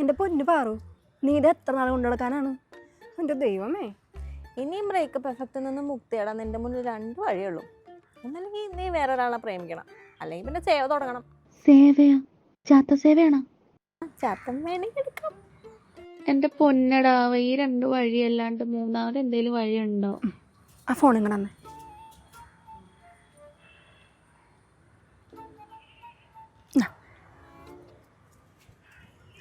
എന്റെ പൊന്നു പാറു നീ ഇത് എത്ര നാൾ കൊണ്ടുനടക്കാനാണ്? എന്റെ എന്റെ ദൈവമേ. ഇനിയും ബ്രേക്കപ്പ് എഫക്റ്റിൽ നിന്ന് മുക്തിയിടാൻ നിന്റെ മുന്നിൽ രണ്ട് വഴിയുള്ളൂ ഒന്നല്ലെങ്കിൽ നീ വേറെ ഒരാളെ പ്രേമിക്കണം. അല്ലെങ്കിൽ പിന്നെ സേവ തുടങ്ങണം. സേവയാ? ചാത്ത സേവയാണ്? ചാത്തം വേണമെങ്കിൽ എടുക്കാം. എന്റെ പൊന്നടാവ് ഈ രണ്ട് വഴിയല്ലാണ്ട് മൂന്നാമത് എന്തേലും വഴിയുണ്ടോ? ആ ഫോൺ ഇങ്ങനെ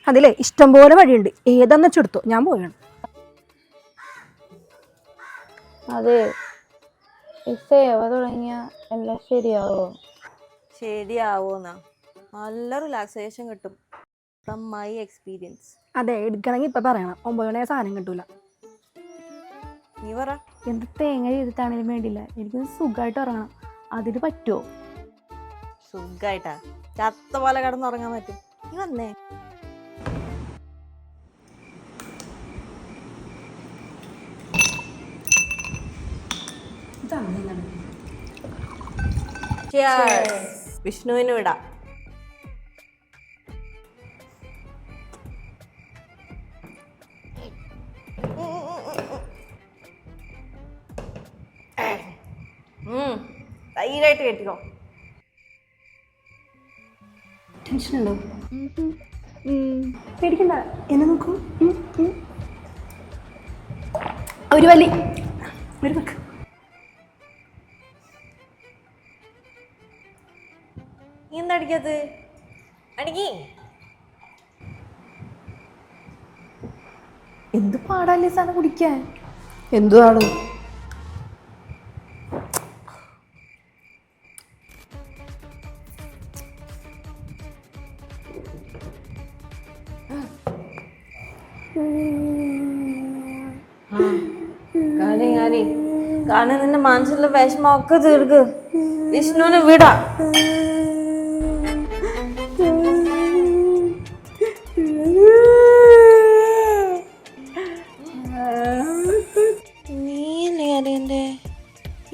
അതിലേ ഇഷ്ടം പോലെ വഴിയുണ്ട്. ഏതെന്ന് വെച്ചെടുത്തു? ഞാൻ പോയാണ്. അതെ. സേവ തുടങ്ങിയ എല്ലാം ശരിയാവോ? ശരിയാവൂന്നാ. നല്ല റിലാക്സേഷൻ കിട്ടും. ഫ്രം മൈ എക്സ്പീരിയൻസ് അതെ എടുക്കണമെങ്കിൽ ഇപ്പൊ പറയണം. ഒമ്പത് മണിയായ സാധനം കിട്ടൂല. നീ പറ. എന്ത് തേങ്ങ ചെയ്തിട്ടാണേലും വേണ്ടില്ല. എനിക്ക് സുഖമായിട്ട് ഉറങ്ങണം. അതിന് പറ്റുമോ സുഖമായിട്ടാ ചത്ത പോലെ കിടന്നുറങ്ങാൻ പറ്റും. നീ വന്നേ. വിഷ്ണുവിന് വിടാം. ഉം, ധൈര്യമായിട്ട് കേട്ടിക്കോ. ടെൻഷൻ ഉണ്ടോ? പേടിക്കണ്ട. എന്നെ നോക്കൂ. ഒരു വലി ഒരു നീ എന്താ അടിക്കാത്തത്? അടിക്കി. എന്ത് പാടല്ലേ സാധനം കുടിക്കാൻ? എന്തുവാണ്? കാരണം നിന്റെ മനസ്സിലെ വിഷമമൊക്കെ തീർക്ക്. വിഷ്ണുവിനെ വിടാ.